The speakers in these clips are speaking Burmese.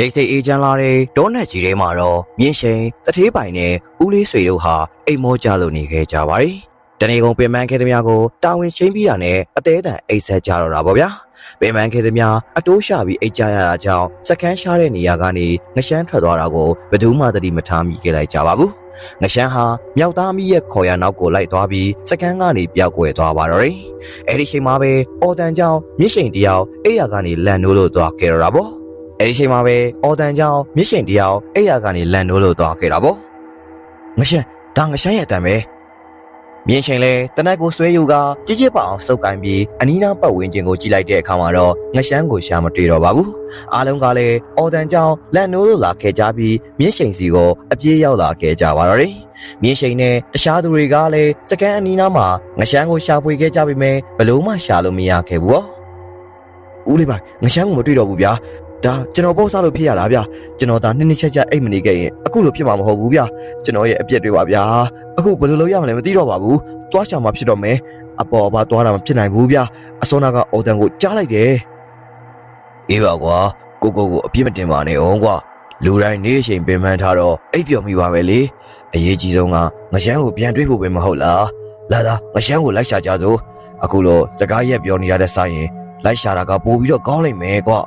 တိတ်တိတ်အေးချမ်းလာတဲ့ဒေါနက်ကြီးထဲမှာတော့မြင်းရှိန်တထေးပိုင်နဲ့ဦးလေးဆွေတို့ဟာအိမ်မောကြလို့နေခဲ့ကြပါတယ်။တနေကုန်ပင်ပန်းခဲ့သမျှကိုတာဝန်ချင်းပြီးတာနဲ့အသေးအံအိတ်ဆက်ကြတော့တာပေါ့ဗျာ။ပင်ပန်းခဲ့သမျှအတိုးရှာပြီးအိတ်ကြရတာကြောင့်စကန်းရှားတဲ့နေရာကနေငရှမ်းထွက်သွားတာကိုဘယ်သူမှသတိမထားမိခဲ့လိုက်ကြပါဘူး။ငရှမ်းဟာမြောက်သားမီးရဲ့ခေါ်ရနောက်ကိုလိုက်သွားပြီးစကန်းကနေပျောက်ကွယ်သွားပါတော့တယ်။အဲဒီချိန်မှာပဲအော်တန်ကြောင့်မြင့်ရှိန်တယောက်အိယာကနေလန်နိုးလို့သွားခဲ့ရတာပေါ့။ အဲဒီချိန်မှာပဲအော်တန်ကြောင်မြစ်ရှင်တယောက်အဲ့ရကနေလန်နိုးလို့သွားခဲ့တာပေါ့ငရှမ်းဒါငရှမ်းရဲ့အတန်ပဲမြင်းရှင်လဲတနက်ကိုဆွဲယူကကြည်ကြည်ပအောင်စုပ်ကိုင်းပြီးအနီးနားပတ်ဝန်းကျင်ကိုကြည့်လိုက်တဲ့အခါမှာတော့ငရှမ်းကိုရှာမတွေ့တော့ပါဘူးအားလုံးကလည်းအော်တန်ကြောင်လန်နိုးလို့လာခဲ့ကြပြီးမြင်းရှင်စီကိုအပြေးရောက်လာခဲ့ကြပါတော့တယ်မြင်းရှိန်နဲ့တခြားသူတွေကလည်းစကန်အနီးနားမှာငရှမ်းကိုရှာဖွေခဲ့ကြပေမဲ့ဘလို့မှရှာလို့မရခဲ့ဘူး။ဦးလေးပါငရှမ်းကိုမတွေ့တော့ဘူးဗျာ ဒါကျွန်တော်ပေါ့စားလို့ဖြစ်ရတာဗျကျွန်တော်ဒါနှစ်နှစ်ချက်ချက်အိတ်မနေခဲ့ရင်အခုလိုဖြစ်မှာမဟုတ်ဘူးဗျကျွန်တော်ရဲ့အပြက်တွေပါဗျာအခုဘယ်လိုလုပ်ရမလဲမသိတော့ပါဘူးသွားချာမှာဖြစ်တော့မယ်အပေါ်အပါသွားတာမဖြစ်နိုင်ဘူးဗျအစောနာကအော်တန်ကိုကြားလိုက်တယ်အေးပါကွာကိုကိုကိုအပြစ်မတင်ပါနဲ့အောင်ကွာလူတိုင်းနေချိန်ပင်ပန်းထားတော့အိပ်ပျော်မိပါပဲလေအရေးကြီးဆုံးကငရှမ်းကိုပြန်တွေ့ဖို့ပဲမဟုတ်လားလာလာငရှမ်းကိုလိုက်ရှာကြစို့အခုလိုစကားရက်ပြောနေရတဲ့ဆိုင်ရင်လိုက်ရှာတာကပိုပြီးတော့ကောင်းလိမ့်မယ်ကွာ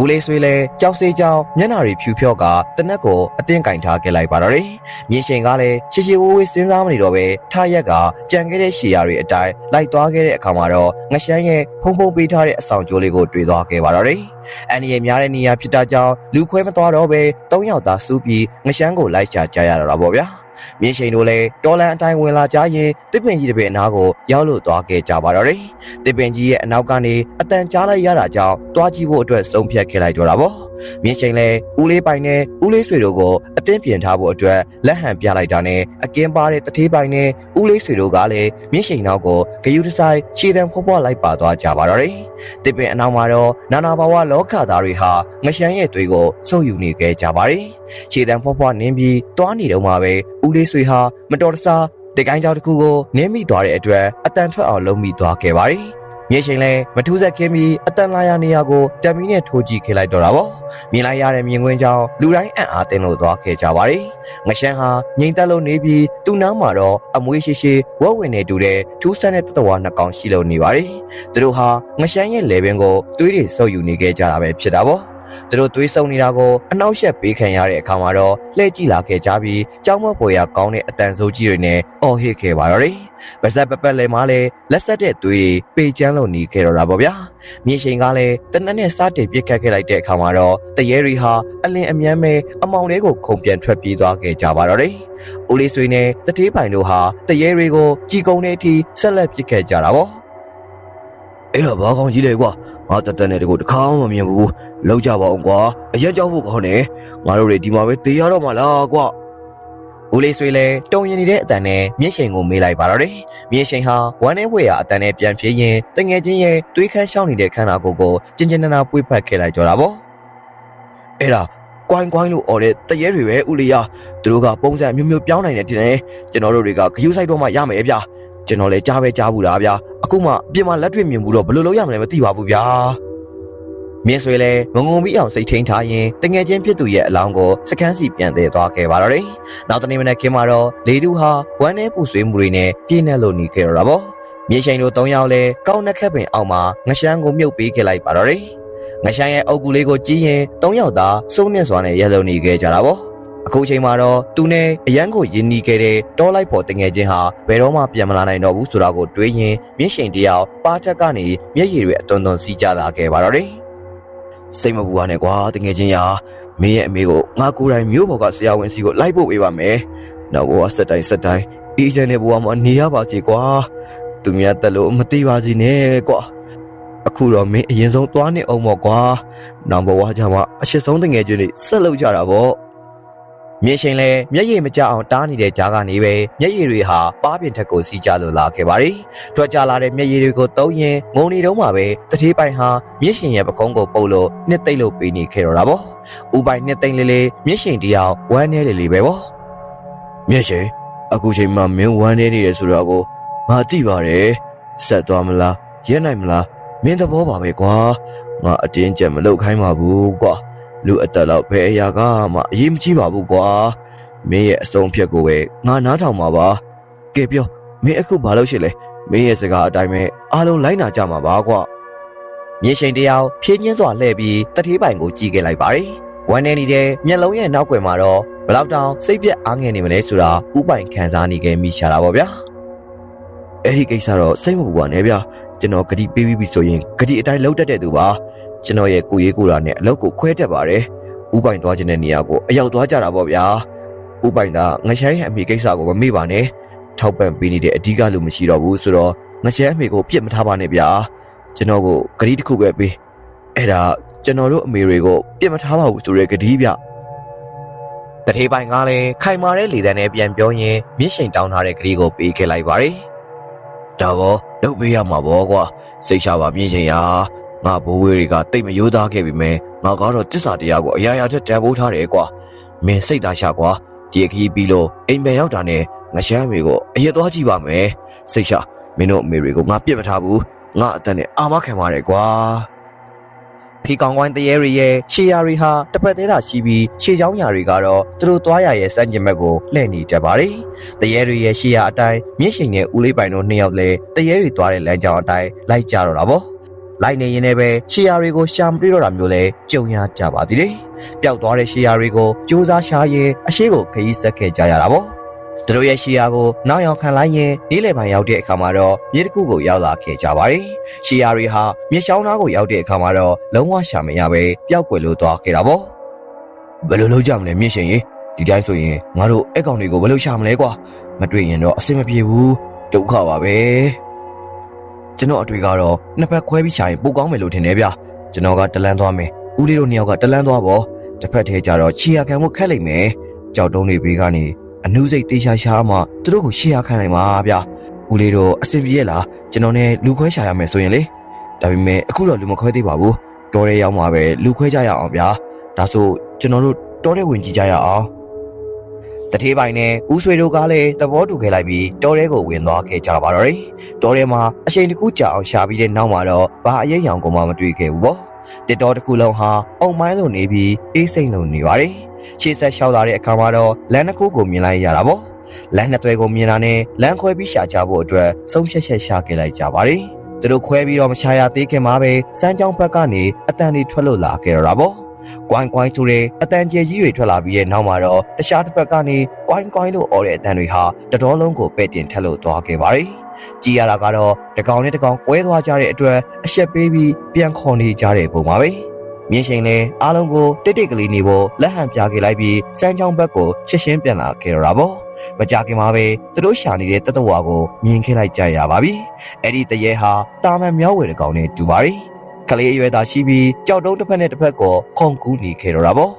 ဦးလေးဆွေးလဲကြောက်စေးကြောင်မျက်နှာတွေဖြူဖြော့ကတနက်ကိုအတင်းကင်ထားခဲ့လိုက်ပါတော့တယ်။မြင်းရှင်ကလည်းရှီရှီဝိုးဝေးစဉ်းစားမနေတော့ပဲထားရက်ကကြံခဲ့တဲ့ရှီယာတွေအတိုင်းလိုက်သွားခဲ့တဲ့အခါမှာတော့ငရှမ်းရဲ့ဖုံဖုံပေးထားတဲ့အဆောင်ကြိုးလေးကိုတွေ့သွားခဲ့ပါတော့တယ်။အန်ဒီရဲ့များတဲ့နေရာဖြစ်တာကြောင့်လူခွဲမသွားတော့ပဲ၃ယောက်သာစူးပြီးငရှမ်းကိုလိုက်ချကြရတော့တာပေါ့ဗျာ။ မြင်းရှင်တို့လည်းတော်လန်အတိုင်းဝင်လာကြရင်တစ်ပင်ကြီးတစ်ပင်အနားကိုရောက်လို့သွားခဲ့ကြပါတော့တယ်။တစ်ပင်ကြီးရဲ့အနောက်ကနေအတန်ကြားလိုက်ရတာကြောင့်တွားကြည့်ဖို့အတွက်ဆုံးဖြတ်ခဲ့လိုက်တော့တာပေါ့။ မြင်းရှင်လည်းဦးလေးပိုင်နဲ့ဦးလေးဆွေတို့ကိုအတင်းပြင်ထားဖို့အတွက်လက်ဟန်ပြလိုက်တာနဲ့အကင်းပါတဲ့တထေးပိုင်နဲ့ဦးလေးဆွေတို့ကလည်းမြင်းရှင်နောက်ကိုဂယုတဆိုင်ခြေတံဖွားဖွားလိုက်ပါသွားကြပါတော့တယ်။တစ်ပင်အနောက်မှာတော့နာနာဘာဝလောကသားတွေဟာငရှမ်းရဲ့သွေးကိုစုပ်ယူနေခဲ့ကြပါတယ်။ခြေတံဖွားဖွားနင်းပြီးတွားနေတော့မှပဲဦးလေးဆွေဟာမတော်တဆတကိုင်းကြောင်တစ်ခုကိုနင်းမိသွားတဲ့အတွက်အတန်ထွက်အောင်လုံးမိသွားခဲ့ပါတယ်။ မြေရှင်လည်းမထူးဆက်ခင်းပြီးအတန်လာရနေရာကိုတမီနဲ့ထိုးကြည့်ခဲ့လိုက်တော့တာပေါ့။မြင်လိုက်ရတဲ့မြင်ကွင်းကြောင့်လူတိုင်းအံ့အားသင့်လို့သွားခဲ့ကြပါတယ်။ငရှမ်းဟာငိမ့်တက်လို့နေပြီးသူ့နားမှာတော့အမွေးရှိရှိဝက်ဝင်နေတူတဲ့ထူးဆန်းတဲ့တတဝါနှစ်ကောင်ရှိလို့နေပါတယ်။သူတို့ဟာငရှမ်းရဲ့လေပင်ကိုသွေးတွေဆုပ်ယူနေခဲ့ကြတာပဲဖြစ်တာပေါ့။ သူတို့သွေးဆုံနေတာကိုအနောက်ရှက်ပေးခံရတဲ့အခါမှာတော့လှည့်ကြည့်လာခဲ့ကြပြီးကြောင်းမပေါ်ရကောင်းတဲ့အတန်ဆိုးကြီးတွေနဲ့အော်ဟစ်ခဲ့ပါတော့တယ်။ပါဇက်ပပက်လည်းမလည်းလက်ဆက်တဲ့သွေးတွေပေချမ်းလို့နေခဲ့တော့တာပေါ့ဗျာ။မြေရှင်ကလည်းတနက်နဲ့စတင်ပြစ်ခတ်ခဲ့လိုက်တဲ့အခါမှာတော့တရေရီဟာအလင်းအမြန်းပဲအမောင်လေးကိုခုန်ပြန်ထွက်ပြေးသွားခဲ့ကြပါတော့တယ်။ဦးလေးဆွေနဲ့တတေးပိုင်တို့ဟာတရေရီကိုကြီးကုန်းတဲ့အထိဆက်လက်ပြစ်ခတ်ကြတာပေါ့။ အဲ့တော့ဘာကောင်းကြီးလဲကွာငါတတနဲ့တကူတခါမှမမြင်ဘူးလောက်ကြပါအောင်ကွာအရက်ကြောက်ဖို့ကောင်းတယ်ငါတို့တွေဒီမှာပဲတေးရတော့မှာလားကွာဦးလေးဆွေလဲတုံရင်နေတဲ့အတန်နဲ့မြင့်ရှင်ကိုမေးလိုက်ပါတော့တယ်မြင့်ရှင်ဟာဝမ်းနဲ့ဝေရအတန်နဲ့ပြန်ပြေးရင်တငယ်ချင်းရဲ့တွေးခန်းရှောင်းနေတဲ့ခန္ဓာကိုယ်ကိုကျဉ်ကျဉ်နာနာပွေ့ဖက်ခဲ့လိုက်ကြတာပေါ့အဲ့ဒါကွိုင်းကွိုင်းလို့អော်တဲ့တရေတွေပဲဦးလေးရသူတို့ကပုံစံမျိုးမျိုးပြောင်းနိုင်တယ်တင်တယ်ကျွန်တော်တို့တွေကဂယုဆိုင်တော့မှရမယ်ဗျာ ကျွန်တော်လည်းကြားပဲကြားဘူးတာဗျာအခုမှအပြင်မှာလက်တွေ့မြင်ဘူးတော့ဘယ်လိုလုပ်ရမလဲမသိပါဘူးဗျာမြင်းဆွေလဲငုံငုံပြီးအောင်စိတ်ထိန်ထားရင်တငယ်ချင်းဖြစ်သူရဲ့အလောင်းကိုစကန်းစီပြန်သေးသွားခဲ့ပါတော့တယ်နောက်တနေ့မနေ့ခင်းမှာတော့လေတူဟာဝမ်းနဲ့ပူဆွေးမှုတွေနဲ့ပြည့်နေလို့နေခဲ့တော့တာပေါ့မြင်းရှင်တို့၃ယောက်လဲကောင်းနှက်ခက်ပင်အောင်မှာငရှမ်းကိုမြုပ်ပေးခဲ့လိုက်ပါတော့တယ်ငရှမ်းရဲ့အုပ်ကူလေးကိုကြည့်ရင်၃ယောက်သာစုံနဲ့စွာနဲ့ရဲလုံနေခဲ့ကြတာပေါ့ အခုချိန်မှာတော့သူနဲ့အရန်ကိုယဉ်နီးခဲ့တဲ့တောလိုက်ဖို့တငယ်ချင်းဟာဘယ်တော့မှပြန်မလာနိုင်တော့ဘူးဆိုတာကိုတွေးရင်မြင့်ရှင်တယောက်ပါထက်ကနေမျက်ရည်တွေအသွန်သွန်စီးကြလာခဲ့ပါတော့တယ်စိတ်မပူပါနဲ့ကွာတငယ်ချင်းရာမင်းရဲ့အမေကိုငါကိုယ်တိုင်မျိုးပေါ်ကဆရာဝန်စီကိုလိုက်ဖို့ပေးပါမယ်နောက်ဘဝဆက်တိုင်းဆက်တိုင်းအေးချမ်းတဲ့ဘဝမှာနေရပါစေကွာသူများတက်လို့မသိပါစေနဲ့ကွာအခုတော့မင်းအရင်ဆုံးသွားနေအောင်ပေါ့ကွာနောက်ဘဝကျမှအရှိဆုံးတငယ်ချင်းတွေဆက်လုပ်ကြတာပေါ့ မြင်းရှင်လဲမျက်ရည်မကြအောင်တားနေတဲ့ကြားကနေပဲမျက်ရည်တွေဟာပါးပြင်ထက်ကိုစီးကြလို့လာခဲ့ပါ ರಿ ထွက်ကြလာတဲ့မျက်ရည်တွေကိုတုံးရင်ငုံနေတော့မှပဲတတိပိုင်ဟာမြင်းရှင်ရဲ့ပကုံးကိုပုတ်လို့နှစ်သိမ့်လို့ပေးနေခဲ့တော့တာပေါ့ဥပိုင်နှစ်သိမ့်လေးလေးမြင်းရှင်တယောက်ဝမ်းနေလေးလေးပဲပေါ့မြင်းရှင်အခုချိန်မှမင်းဝမ်းနေနေတယ်ဆိုတော့ကိုငါသိပါတယ်ဆက်သွားမလားရဲနိုင်မလားမင်းသဘောပါပဲကွာငါအတင်းကျပ်မလုပ်ခိုင်းပါဘူးကွာ လူအသက်တော့ဘယ်အရာကမှအရေးမကြီးပါဘူးကွာမင်းရဲ့အဆုံးဖြတ်ကိုပဲငါနားထောင်မှာပါကဲပြောမင်းအခုဘာလုပ်ရှိလဲမင်းရဲ့စကားအတိုင်းပဲအားလုံးလိုက်နာကြမှာပါကွာမြေရှင်တယောက်ဖြင်းချင်းစွာလှည့်ပြီးတထေးပိုင်ကိုကြည့်ခဲ့လိုက်ပါတယ်ဝမ်းနေနေတဲ့မျက်လုံးရဲ့နောက်ွယ်မှာတော့ဘလောက်တောင်စိတ်ပြက်အားငယ်နေမလဲဆိုတာဥပိုင်ခံစားနေခဲ့မိရှာတာပေါ့ဗျာအဲ့ဒီကိစ္စတော့စိတ်မပူပါနဲ့ဗျာကျွန်တော်ဂတိပေးပြီးပြီဆိုရင်ဂတိအတိုင်းလှုပ်တတ်တဲ့သူပါ ကျွန်တော်ရဲ့ကိုရေးကိုရာနဲ့အလုပ်ကိုခွဲတတ်ပါတယ်ဥပိုင်သွားခြင်းတဲ့နေရာကိုအရောက်သွားကြတာပေါ့ဗျာဥပိုင်ကငရှိုင်းရဲ့အမိကိစ္စကိုမမေ့ပါနဲ့ထောက်ပံ့ပေးနေတဲ့အဓိကလူမရှိတော့ဘူးဆိုတော့ငရှိုင်းအမိကိုပြစ်မထားပါနဲ့ဗျာကျွန်တော်ကိုဂတိတစ်ခုပဲပေးအဲ့ဒါကျွန်တော်တို့အမေတွေကိုပြစ်မထားပါဘူးဆိုရဲဂတိဗျတထေးပိုင်ကလည်းခိုင်မာတဲ့လေတံနဲ့ပြန်ပြောရင်းမြင့်ရှိန်တောင်းထားတဲ့ဂရီကိုပေးခဲ့လိုက်ပါတယ်။ဒါကောလုပ်ပေးရမှာပေါ့ကွာစိတ်ချပါမြင့်ရှိန်ရာ ငါဘိုးဝေးတွေကတိတ်မယိုးသားခဲ့ပြီမဲငါကတော့တစ္ဆာတရားကိုအရာရာထက်တန်ဖိုးထားတယ်ကွာမင်းစိတ်သားရှာကွာဒီအခီးပြီးလို့အိမ်ပြန်ရောက်တာနဲ့ငရှမ်းမေကိုအရက်သွားကြည့်ပါမယ်စိတ်ချမင်းတို့အမေတွေကိုငါပြစ်မထားဘူးငါအတန်နဲ့အာမခံပါတယ်ကွာဖီကောင်ဝိုင်းတရေရီရဲ့ရှေယာရီဟာတစ်ဖက်သေးတာရှိပြီးခြေချောင်းညာတွေကတော့သူတို့သွားရရဲ့စမ်းကျင်ဘက်ကိုလှည့်နေကြပါတယ်။တရေရီရဲ့ရှေယာအတိုင်းမြင့်ရှင်နဲ့ဦးလေးပိုင်တို့နှစ်ယောက်လည်းတရေရီသွားတဲ့လမ်းကြောင်းအတိုင်းလိုက်ကြတော့တာပေါ့။ လိုက်နေရင်လည်းပဲရှေယာရီကိုရှာမပြေတော့တာမျိုးလဲကြုံရကြပါသေးတယ်။ပျောက်သွားတဲ့ရှေယာရီကိုစူးစမ်းရှာရင်အရှိကိုခရီးဆက်ခဲ့ကြရတာပေါ့။သူတို့ရဲ့ရှီယာကိုနောက်ရောက်ခံလိုက်ရင်နေ့လယ်ပိုင်းရောက်တဲ့အခါမှာတော့မြေတစ်ခုကိုရောက်လာခဲ့ကြပါတယ်။ရှီယာတွေဟာမြေရှောင်းသားကိုရောက်တဲ့အခါမှာတော့လုံးဝရှာမရပဲပျောက်ကွယ်လို့သွားခဲ့တာပေါ့။ဘယ်လိုလုပ်ကြမလဲမြင့်ရှင်ရင်ဒီတိုင်းဆိုရင်ငါတို့အကောင်တွေကိုဘယ်လိုရှာမလဲကွာမတွေ့ရင်တော့အဆင်မပြေဘူးဒုက္ခပါပဲ။ ကျွန်တော်အတွေ့ကတော့နှစ်ဖက်ခွဲပြီးရှာရင်ပိုကောင်းမယ်လို့ထင်တယ်ဗျ။ကျွန်တော်ကတလန်းသွားမယ်။ဦးလေးတို့နှစ်ယောက်ကတလန်းသွားပေါ့။တစ်ဖက်ထဲကျတော့ချီယာခံမှုခက်လိမ့်မယ်။ကြောက်တုံးတွေဘေးကနေအနုစိတ်တေးရှာရှာမှသူတို့ကိုရှေ့ရခံနိုင်ပါဗျာဦးလေးတို့အဆင်ပြေရဲ့လားကျွန်တော်နဲ့လူခွဲရှာရမယ်ဆိုရင်လေဒါပေမဲ့အခုတော့လူမခွဲသေးပါဘူးတော်ရဲရောက်မှာပဲလူခွဲကြရအောင်ဗျာဒါဆိုကျွန်တော်တို့တော်ရဲဝင်ကြည့်ကြရအောင် တထေးပိုင်နဲ့ဦးဆွေတို့ကလည်းသဘောတူခဲ့လိုက်ပြီးတော်ရဲကိုဝင်သွားခဲ့ကြပါတော့တယ်တော်ရဲမှာအချိန်တစ်ခုကြာအောင်ရှာပြီးတဲ့နောက်မှာတော့ဘာအရေးရောင်ကိုမှမတွေ့ခဲ့ဘူးပေါ့တစ်တော်တစ်ခုလုံးဟာအုံမိုင်းလိုနေပြီးအေးစိမ့်လိုနေပါတယ်ရှေ့ဆက်လျှောက်လာတဲ့အခါမှာတော့လမ်းတစ်ခုကိုမြင်လိုက်ရတာပေါ့လမ်းနှစ်သွဲကိုမြင်တာနဲ့လမ်းခွဲပြီးရှာကြဖို့အတွက်ဆုံးဖြတ်ချက်ရှာခဲ့လိုက်ကြပါတယ်သူတို့ခွဲပြီးတော့မရှာရသေးခင်မှာပဲစမ်းကြောင်းဘက်ကနေအတန်တွေထွက်လို့လာခဲ့တော့တာပေါ့ ကွိုင်းကွိုင်းဆိုတဲ့အတန်ကျဲကြီးတွေထွက်လာပြီးတဲ့နောက်မှာတော့တခြားတစ်ဘက်ကနေကွိုင်းကွိုင်းလို့អော်တဲ့အတန်တွေဟာတတော်လုံးကိုပဲ့တင်ထက်လို့သွားခဲ့ပါတယ်ကြည်ရတာကတော့တကောင်နဲ့တကောင်ကွဲသွားကြတဲ့အတွက်အရှက်ပေးပြီးပြန်ခေါ်နေကြတဲ့ပုံပါပဲမြင်းရှင်လည်းအားလုံးကိုတိတ်တိတ်ကလေးနေဖို့လက်ဟန်ပြခဲ့လိုက်ပြီးစမ်းချောင်းဘက်ကိုရှင်းရှင်းပြန်လာခဲ့တော့တာပေါ့မကြခင်မှာပဲသူတို့ရှာနေတဲ့တတဝါကိုမြင်ခဲ့လိုက်ကြရပါပြီအဲ့ဒီတရေဟာတာမန်မြောက်ဝဲတကောင်နဲ့တူပါရီ ကလေးအရွယ်သားရှိပြီးကြောက်တုံးတစ်ဖက်နဲ့တစ်ဖက်ကိုခုန်ကူးနေခဲ့တော့တာပေါ့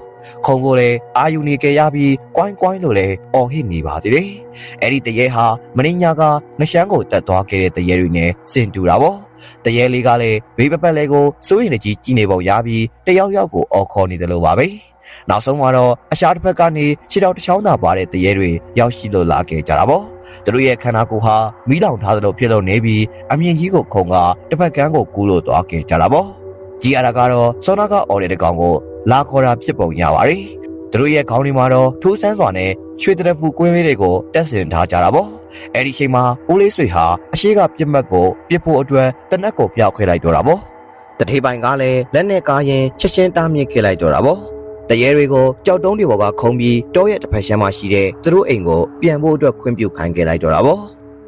ခုံကိုလည်းအာယူနေကြရပြီးကွိုင်းကွိုင်းလို့လည်းအော်ဟစ်နေပါသေးတယ်။အဲ့ဒီတရေဟာမင်းညာကငရှမ်းကိုတက်သွားခဲ့တဲ့တရေတွေနဲ့စင်တူတာပေါ့။တရေလေးကလည်းဘေးပပတ်လေးကိုစိုးရင်ကြီးကြီးနေပုံရပြီးတယောက်ယောက်ကိုအော်ခေါ်နေတယ်လို့ပါပဲ။ နောက်ဆုံးမှာတော့အရှားတစ်ဖက်ကနေခြေတော်တစ်ချောင်းသာပါတဲ့တရေတွေရောက်ရှိလို့လာခဲ့ကြတာပေါ့။သူတို့ရဲ့ခန္ဓာကိုယ်ဟာမီးလောင်ထားသလိုဖြစ်လို့နေပြီးအမြင့်ကြီးကိုခုံကတစ်ဖက်ကန်းကိုကူးလို့သွားခဲ့ကြတာပေါ့။ကြီးရတာကတော့စောနာကအော်တဲ့တကောင်ကိုလာခေါ်တာဖြစ်ပုံရပါတယ်။သူတို့ရဲ့ခေါင်းတွေမှာတော့ထိုးဆန်းစွာနဲ့ရွှေတရဖူကွင်းလေးတွေကိုတက်ဆင်ထားကြတာပေါ့။အဲ့ဒီချိန်မှာဦးလေးဆွေဟာအရှိကပြစ်မှတ်ကိုပြစ်ဖို့အတွက်တနက်ကိုပြောက်ခွဲလိုက်တော့တာပေါ့။တထေးပိုင်ကလည်းလက်နဲ့ကားရင်ချက်ချင်းတားမြစ်ခဲ့လိုက်တော့တာပေါ့။ တရေတွေကိုကြောက်တုံးတွေပေါ်ကခုံပြီးတောရဲ့တစ်ဖက်ရှမ်းမှာရှိတဲ့သူတို့အိမ်ကိုပြန်ဖို့အတွက်ခွင့်ပြုခိုင်းခဲ့လိုက်တော့တာပေါ့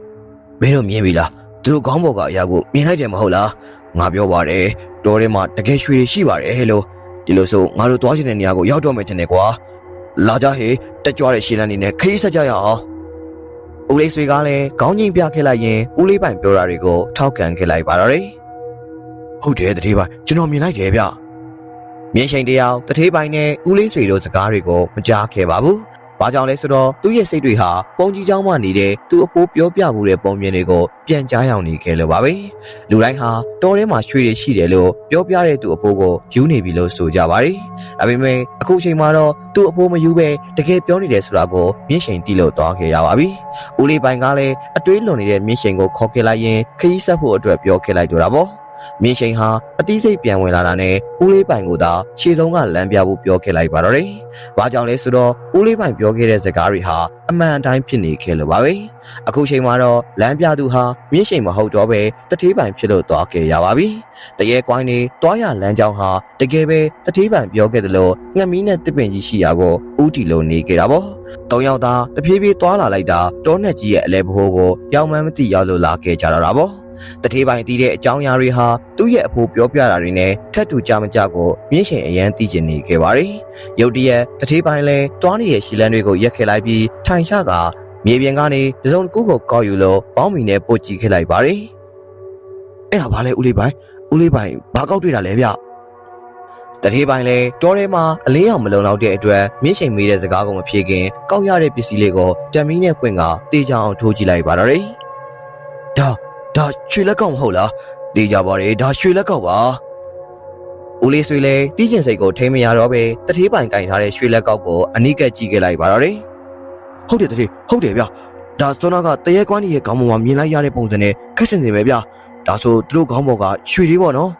။မင်းတို့မြင်ပြီလား။သူတို့ခေါင်းပေါ်ကအရာကိုမြင်လိုက်တယ်မဟုတ်လား။ငါပြောပါတယ်။တောထဲမှာတကယ်ရွှေတွေရှိပါတယ်လို့ဒီလိုဆိုငါတို့သွားချင်တဲ့နေရာကိုရောက်တော့မယ်ထင်တယ်ကွာလာကြဟေတက်ကြွတဲ့ရှင်းလန်းနေနဲ့ခရီးဆက်ကြရအောင်ဦးလေးဆွေကလည်းခေါင်းကြီးပြခဲ့လိုက်ရင်ဦးလေးပိုင်ပြောတာတွေကိုထောက်ခံခဲ့လိုက်ပါတော့တယ်ဟုတ်တယ်တတိပိုင်ကျွန်တော်မြင်လိုက်တယ်ဗျ မြင်းချိန်တယောက်တတိပိုင်နဲ့ဦးလေးဆွေတို့စကားတွေကိုမကြားခဲ့ပါဘူးဘာကြောင့်လဲဆိုတော့သူ့ရဲ့စိတ်တွေဟာပုံကြီးချောင်းမှနေတဲ့သူ့အဖိုးပြောပြမှုတဲ့ပုံမြင်တွေကိုပြန်ကြားရောက်နေခဲ့လို့ပါပဲလူတိုင်းဟာတောထဲမှာရွှေတွေရှိတယ်လို့ပြောပြတဲ့သူ့အဖိုးကိုယူနေပြီလို့ဆိုကြပါတယ်ဒါပေမဲ့အခုချိန်မှာတော့သူ့အဖိုးမယူပဲတကယ်ပြောနေတယ်ဆိုတာကိုမြင့်ရှိန်သိလို့သွားခဲ့ရပါပြီဦးလေးပိုင်ကလည်းအတွေးလွန်နေတဲ့မြင့်ရှိန်ကိုခေါ်ခဲ့လိုက်ရင်ခရီးဆက်ဖို့အတွက်ပြောခဲ့လိုက်ကြတာပေါ့ မြင်းရှိန်ဟာအတိစိတ်ပြန်ဝင်လာတာနဲ့ဦးလေးပိုင်ကိုသာရှေ့ဆုံးကလမ်းပြဖို့ပြောခဲ့လိုက်ပါတော့တယ်။ဘာကြောင့်လဲဆိုတော့ဦးလေးပိုင်ပြောခဲ့တဲ့စကားတွေဟာအမှန်အတိုင်းဖြစ်နေခဲ့လို့ပါပဲ။အခုချိန်မှာတော့လမ်းပြသူဟာမြင်းရှိန်မဟုတ်တော့ပဲတထေးပိုင်ဖြစ်လို့သွားခဲ့ရပါပြီ။တရေကွိုင်းနေတွားရလမ်းကြောင်းဟာတကယ်ပဲတထေးပိုင်ပြောခဲ့သလိုငှက်မီးနဲ့တစ်ပင်ကြီးရှိရာကိုဦးတီလိုနေခဲ့တာပေါ့။တုံယောက်သားတဖြည်းဖြည်းတွားလာလိုက်တာတောနဲ့ကြီးရဲ့အလဲဘိုးကိုရောင်မှန်းမသိရောက်လို့လာခဲ့ကြတော့တာပေါ့။ တထေးပိုင်တီးတဲ့အကြောင်းအရာတွေဟာသူ့ရဲ့အဖိုးပြောပြတာတွေနဲ့ထက်တူကြမကြကိုမြင့်ရှင်အရန်သိကျင်နေခဲ့ပါတယ်။ရုတ်တရက်တထေးပိုင်လဲတွားနေတဲ့ရှီလန်းတွေကိုရက်ခဲ့လိုက်ပြီးထိုင်ချကမြေပြင်ကနေတစုံတစ်ခုကိုကောက်ယူလို့ပေါင်းမီနဲ့ပို့ကြည့်ခဲ့လိုက်ပါတယ်။အဲ့ဒါဘာလဲဦးလေးပိုင်ဦးလေးပိုင်ဘာကောက်တွေ့တာလဲဗျ။တထေးပိုင်လဲတောထဲမှာအလေးအောင်မလုံလောက်တဲ့အတွက်မြင့်ရှင်မေးတဲ့စကားကိုမဖြေခင်ကောက်ရတဲ့ပစ္စည်းလေးကိုတံမီးနဲ့ဖွင့်ကတေးချအောင်ထိုးကြည့်လိုက်ပါတော့တယ်။ဒါ ဒါရွှေလက်ကောက်မဟုတ်လားတေးကြပါလေဒါရွှေလက်ကောက်ပါဦးလေးဆွေလဲတီးကျင်စိတ်ကိုထိမရတော့ပဲတထေးပိုင်ကင်ထားတဲ့ရွှေလက်ကောက်ကိုအနိကက်ကြည့်ခဲ့လိုက်ပါတော့တယ်ဟုတ်တယ်တထေးဟုတ်တယ်ဗျဒါစောနာကတရေကွမ်းကြီးရဲ့ခေါင်းပေါ်မှာမြင်လိုက်ရတဲ့ပုံစံနဲ့ခက်စင်စင်ပဲဗျဒါဆိုသူတို့ခေါင်းပေါ်ကရွှေလေးပေါ့နော်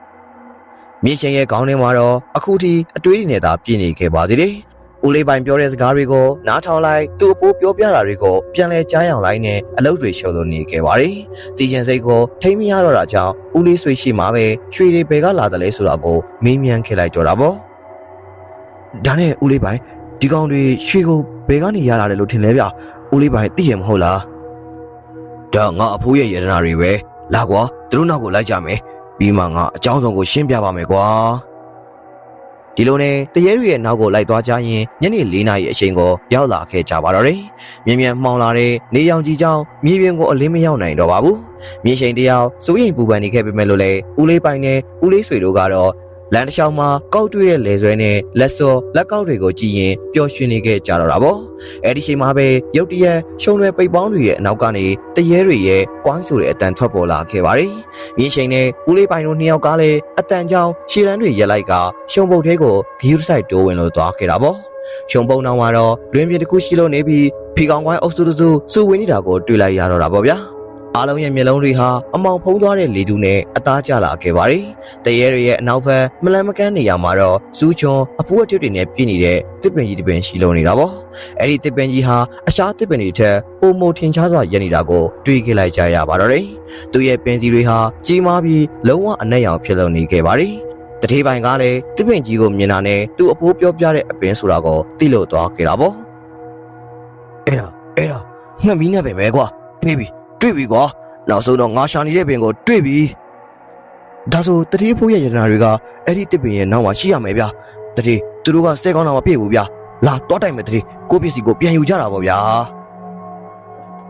မြေရှင်ရဲ့ခေါင်းထဲမှာတော့အခုထိအတွေးတွေနဲ့သာပြည့်နေခဲ့ပါသေးတယ် ဦးလေးပိုင်ပြောတဲ့စကားတွေကိုနားထောင်လိုက်သူ့အဖိုးပြောပြတာတွေကိုပြန်လဲကြားအောင်လိုက်နဲ့အလုပ်တွေရှုပ်လို့နေခဲ့ပါတယ်။တီကျင်စိတ်ကိုထိမ့်မရတော့တာကြောင့်ဦးလေးဆွေရှိမှပဲရွှေတွေဘယ်ကလာတယ်လဲဆိုတာကိုမေးမြန်းခဲ့လိုက်တော့တာပေါ့။ဒါနဲ့ဦးလေးပိုင်ဒီကောင်တွေရွှေကိုဘယ်ကနေရလာတယ်လို့ထင်လဲဗျ။ဦးလေးပိုင်သိရမဟုတ်လား။ဒါငါအဖိုးရဲ့ယတနာတွေပဲ။လာကွာသူတို့နောက်ကိုလိုက်ကြမယ်။ပြီးမှငါအကြောင်းစုံကိုရှင်းပြပါမယ်ကွာ။ ဒီလိုနဲ့တရေတွေရဲ့နောက်ကိုလိုက်သွားကြရင်ညနေ၄နာရီအချိန်ကိုရောက်လာခဲ့ကြပါတော့တယ်။မြင်မြန်မှောင်လာတဲ့နေရောင်ကြီးကြောင့်မြေပြင်ကိုအလင်းမရောက်နိုင်တော့ပါဘူး။မြေရှိန်တယောက်စိုးရိမ်ပူပန်နေခဲ့ပေမဲ့လို့လေဦးလေးပိုင်နဲ့ဦးလေးဆွေတို့ကတော့ လမ်းတစ်လျှောက်မှာကောက်တွေ့တဲ့လေဆွဲနဲ့လက်စောလက်ကောက်တွေကိုကြည့်ရင်ပျော်ရွှင်နေခဲ့ကြတော့တာပေါ့အဲ့ဒီချိန်မှာပဲရုတ်တရက်ရှုံလွယ်ပိတ်ပေါင်းတွေရဲ့အနောက်ကနေတရေတွေရဲ့ကွိုင်းဆိုတဲ့အတန်ထွက်ပေါ်လာခဲ့ပါတယ်မြင်းရှိန်နဲ့ဦးလေးပိုင်တို့နှစ်ယောက်ကလည်းအတန်ကြောင်ရှည်လန်းတွေရက်လိုက်ကရှုံပုတ်သေးကိုဂီယူဆိုင်တိုးဝင်လို့သွားခဲ့တာပေါ့ရှုံပုံနောင်မှာတော့လွင်ပြတစ်ခုရှိလို့နေပြီးဖီကောင်ကွိုင်းအုပ်စုစုစူဝင်နေတာကိုတွေ့လိုက်ရတော့တာပေါ့ဗျာ အားလုံးရဲ့မျက်လုံးတွေဟာအမောင်ဖုံးသွားတဲ့လေတူနဲ့အသားကျလာခဲ့ပါတယ်။တရေတွေရဲ့အနောက်ဘက်မလန်မကန်းနေရာမှာတော့စူးချွန်အဖိုးအထွတ်တွေနဲ့ပြည့်နေတဲ့တစ်ပင်ကြီးတစ်ပင်ရှိလုံးနေတာပေါ့။အဲ့ဒီတစ်ပင်ကြီးဟာအရှားတစ်ပင်တွေထက်ပုံမထင်ရှားစွာရက်နေတာကိုတွေ့ခဲ့လိုက်ကြရပါတော့တယ်။သူ့ရဲ့ပင်စီတွေဟာကြီးမားပြီးလုံးဝအနက်ရောင်ဖြစ်လုံနေခဲ့ပါတယ်။တထေးပိုင်ကလည်းတစ်ပင်ကြီးကိုမြင်တာနဲ့သူ့အဖိုးပြောပြတဲ့အပင်ဆိုတာကိုသိလို့သွားခဲ့တာပေါ့။အဲ့ဒါအဲ့ဒါငှက်မီးနဲ့ပင်ပဲကွာပြေးပြီ တွေ့ပြီကွာနောက်ဆုံးတော့ငါရှာနေတဲ့ပင်ကိုတွေ့ပြီဒါဆိုတတိဖိုးရဲ့ရတနာတွေကအဲ့ဒီတစ်ပင်ရဲ့နောက်မှာရှိရမယ်ဗျာတတိသူတို့ကစဲကောင်းတာမပြည့်ဘူးဗျာလာတော့တိုင်မယ်တတိကိုပစ္စည်းကိုပြန်ယူကြတာပေါ့ဗျာ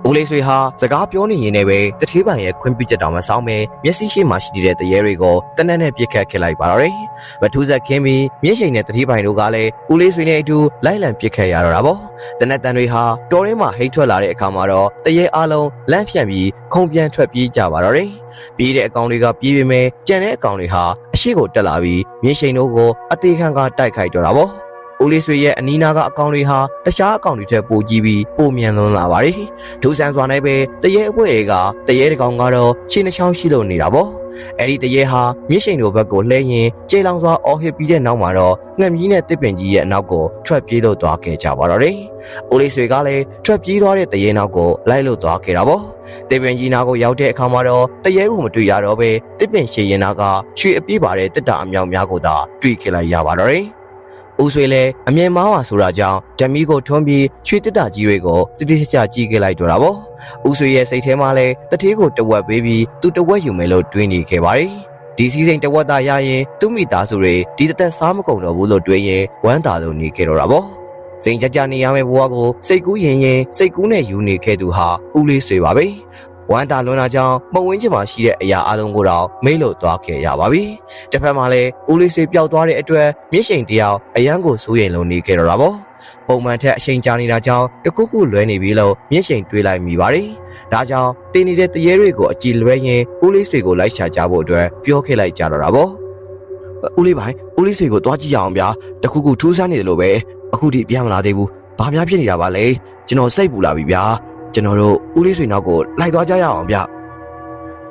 ဦးလေးဆွေဟာစကားပြောနေရင်လည်းပဲတထေးပိုင်ရဲ့ခွင့်ပြုချက်တော်မဆောင်ပဲမျက်စိရှိမှရှိနေတဲ့တရေတွေကိုတနက်နဲ့ပြစ်ခတ်ခဲ့လိုက်ပါတော့တယ်။မထူးဆက်ခင်းပြီးမျက်ရှိန်နဲ့တထေးပိုင်တို့ကလည်းဦးလေးဆွေနဲ့အတူလိုက်လံပြစ်ခတ်ရတော့တာပေါ့။တနက်တန်တွေဟာတော်ရင်းမှာဟိတ်ထွက်လာတဲ့အခါမှာတော့တရေအလုံးလန့်ဖြန့်ပြီးခုံပြန်ထွက်ပြေးကြပါတော့တယ်။ပြေးတဲ့အကောင်တွေကပြေးပေမဲ့ကြံတဲ့အကောင်တွေဟာအရှိကိုတက်လာပြီးမျက်ရှိန်တို့ကိုအသေးခံကတိုက်ခိုက်တော့တာပေါ့။ ဦးလေးဆွေရဲ့အနီးနာကအကောင့်တွေဟာတခြားအကောင့်တွေထက်ပိုကြီးပြီးပိုမြန်လွန်းလာပါတယ်။ဒူဆန်စွာနဲ့ပဲတရေအပွဲတွေကတရေတကောင်ကတော့ခြေနှချောင်းရှိလို့နေတာပေါ့။အဲ့ဒီတရေဟာမြစ်ရှိန်တို့ဘက်ကိုလှည့်ရင်ကျေလောင်စွာအော်ဟစ်ပြီးတဲ့နောက်မှာတော့ငှက်မြီးနဲ့တစ်ပင်ကြီးရဲ့အနောက်ကိုထွက်ပြေးလို့သွားခဲ့ကြပါတော့တယ်။ဦးလေးဆွေကလည်းထွက်ပြေးသွားတဲ့တရေနောက်ကိုလိုက်လို့သွားခဲ့တာပေါ့။တစ်ပင်ကြီးနာကိုရောက်တဲ့အခါမှာတော့တရေကိုမတွေ့ရတော့ပဲတစ်ပင်ရှည်ရင်နာကရွှေအပြေးပါတဲ့တစ်တာအမြောက်များကိုသာတွေ့ခဲ့လိုက်ရပါတော့တယ်။ ဦးဆွေလည်းအမြင်မောင်းပါဆိုတာကြောင့်ဓမီကိုထွန်းပြီးချွေတက်တာကြီးတွေကိုတိတိကျကျကြည့်ခဲ့လိုက်တော့တာပေါ့ဦးဆွေရဲ့စိတ်ထဲမှာလည်းတထေးကိုတဝက်ပေးပြီးသူတဝက်ယူမယ်လို့တွေးနေခဲ့ပါတယ်ဒီစီစိန်တဝက်သားရရင်သူ့မိသားစုတွေဒီတသက်စားမကုန်တော့ဘူးလို့တွေးရင်ဝမ်းသာလို့နေခဲ့တော့တာပေါ့စိန်ကြကြနေရမယ့်ဘဝကိုစိတ်ကူးရင်ရင်စိတ်ကူးနဲ့ယူနေခဲ့သူဟာဦးလေးဆွေပါပဲ ဝမ်းတာလွန်တာကြောင့်မဝင်းချင်မှာရှိတဲ့အရာအလုံးကိုတော့မိတ်လို့သွားခဲ့ရပါပြီ။တစ်ဖက်မှာလည်းဦးလေးဆွေပျောက်သွားတဲ့အတွက်မြင့်ရှိန်တယောက်အရန်ကိုစိုးရိမ်လုံနေခဲ့တော့တာပေါ့။ပုံမှန်ထက်အချိန်ကြာနေတာကြောင့်တခုခုလွဲနေပြီလို့မြင့်ရှိန်တွေးလိုက်မိပါတယ်။ဒါကြောင့်တင်းနေတဲ့တရေတွေကိုအကြည်လွဲရင်ဦးလေးဆွေကိုလိုက်ရှာကြဖို့အတွက်ပြောခဲ့လိုက်ကြတော့တာပေါ့။ဦးလေးပိုင်းဦးလေးဆွေကိုတွားကြည့်ရအောင်ဗျာ။တခုခုထူးဆန်းနေတယ်လို့ပဲအခုထိပြန်မလာသေးဘူး။ဘာများဖြစ်နေတာပါလဲ။ကျွန်တော်စိတ်ပူလာပြီဗျာ။ ကျွန်တော်တို့ဦးလေးဆွေနောက်ကိုလိုက်သွားကြရအောင်ဗျ